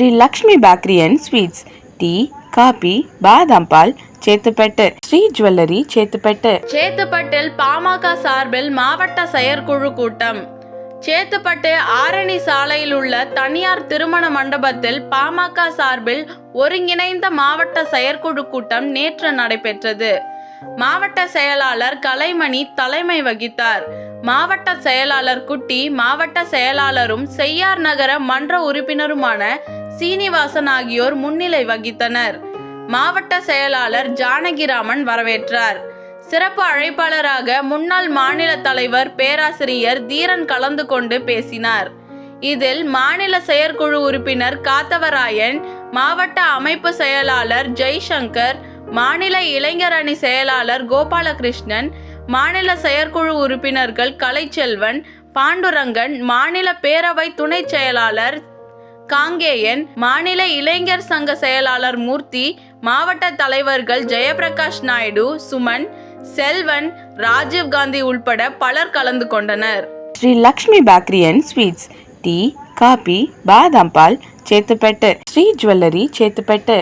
Sri Lakshmi bakery and sweets. Tea coffee பாதாம் பால் Chetpet. Sri jewellery Chetpet. சேத்துப்பட்டில் பாமக சார்பில் மாவட்ட செயற்குழு கூட்டம். சேத்துப்பட்டு ஆரணி சாலையில் உள்ள தனியார் திருமண மண்டபத்தில் பாமக சார்பில் ஒருங்கிணைந்த மாவட்ட செயற்குழு கூட்டம் நேற்று நடைபெற்றது. மாவட்ட செயலாளர் கலைமணி தலைமை வகித்தார். மாவட்ட செயலாளர் குட்டி மாவட்ட செயலாளரும் செய்யார் நகர மன்ற உறுப்பினருமான சீனிவாசன் ஆகியோர் முன்னிலை வகித்தனர். மாவட்ட செயலாளர் ஜானகிராமன் வரவேற்றார். சிறப்பு அழைப்பாளராக முன்னாள் மாநில தலைவர் பேராசிரியர் தீரன் கலந்து கொண்டு பேசினார். இதில் மாநில செயற்குழு உறுப்பினர் காத்தவராயன் மாவட்ட அமைப்பு செயலாளர் ஜெய்சங்கர் மாநில இளைஞர் அணி செயலாளர் கோபாலகிருஷ்ணன் மாநில செயற்குழு உறுப்பினர்கள் கலைச்செல்வன் பாண்டுரங்கன் மாநில பேரவை துணைச் செயலாளர் காங்கேயன் மாநில இளைஞர் சங்க செயலாளர் மூர்த்தி மாவட்ட தலைவர்கள் ஜெயபிரகாஷ் நாயுடு சுமன் செல்வன் ராஜீவ் காந்தி உள்பட பலர் கலந்து கொண்டனர். Sri Lakshmi bakery and sweets tea coffee பாதாம் பால் சேத்துப்பட்டு. ஸ்ரீ ஜுவல்லரி சேத்துப்பட்டு.